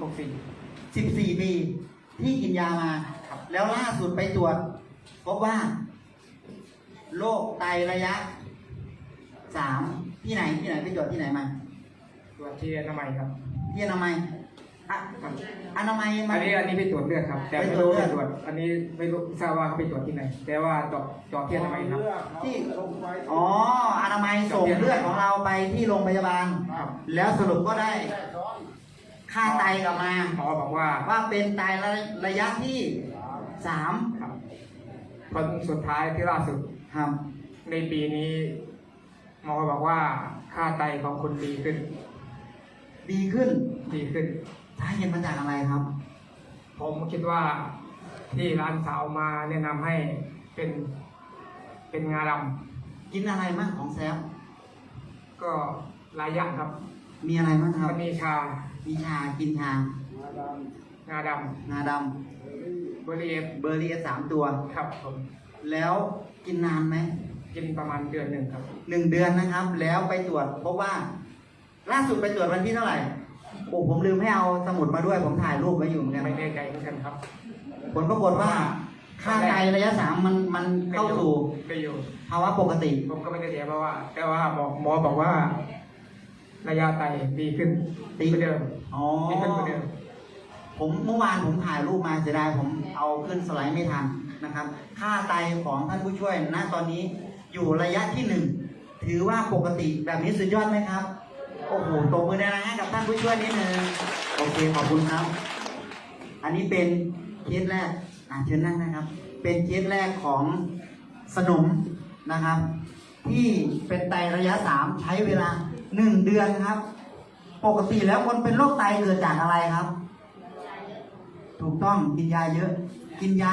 หกสี่สิบสี่ปีที่กินยามาครับ แล้วล่าสุดไปตรวจพบว่าโรคไตระยะสามที่ไหนที่ไหนไปตรวจที่ไหนมาตรวจที่อนามัยครับที่อนามัยอะอนามัยมัอันน นี้อันนี้ไปตรวจเลือดครับ แต่ไปไม่ตรวจรู้เลือดไปตรวจอันนี้ไม่รู้ทราบว่าเขาไปตรวจที่ไหน แต่ว่าเจาะเจาะที่อนามัยครับ ที่อ๋ออนามัยส่งเลือดของเราไปที่โรงพยาบาล ครับ แล้วสรุปก็ได้ ค่าไตกลับมาหมอบอกว่าว่าเป็นไตระระยะที่สามครับผลสุดท้ายที่ล่าสุดครับในปีนี้หมอบอกว่าค่าไตของคุณดีขึ้น ดีขึ้นดีขึ้นสาเหตุมาจากอะไรครับ ผมคิดว่าที่ร้านสาวมาแนะนำให้เป็นเป็นงาดกินอะไรบ้างของแซฟำก็หลายอย่างครับ มีอะไรบ้างครับ มันมีชา มีชา กินชา งาดงาดำเบอร์รี่เอฟำเบอร์รี่สามตัว ครับผมแล้วกินนานไหม กินประมาณเดือนหนึ่งครับ หนึ่งเดือนนะครับ แล้วไปตรวจพบว่า ล่าสุดไปตรวจวันที่เท่าไหร่โอ้ผมลืมให้เอาสมุดมาด้วย ผมถ่ายรูปไว้อยู่เหมือนกันไม่แน่ใจเหมือนกันครับผลปรากฏว่า ค่าไตระยะสามมันมันเข้าสู่ไปอยู่ ภาวะปกติ ผมก็ไม่ได้เสียเพราะว่า แต่ว่าหมอหมอบอกว่า ระยะไตดีขึ้นดีกว่าเดิมอ๋อ ดีขึ้นกว่าเดิม ผมเมื่อวานผมถ่ายรูปมาเสียดายผมเอาขึ้นสไลด์ไม่ทันนะครับ ค่าไตของท่านผู้ช่วยณตอนนี้อยู่ระยะที่หนึ่งถือว่าปกติแบบนี้สุดยอดไหมครับ โอ้โหตบมือได้นะให้กับท่านผู้ช่วยนิดนึงโอเคขอบคุณครับ อันนี้เป็นเคสแรกอ่าเชิญนั่งนะครับ เป็นเคสแรกของสนมนะครับ ที่เป็นไตระยะสามใช้เวลา หนึ่งเดือนครับ ปกติแล้วคนเป็นโรคไตเกิดจากอะไรครับ ถูกต้องกินยาเยอะ กินยา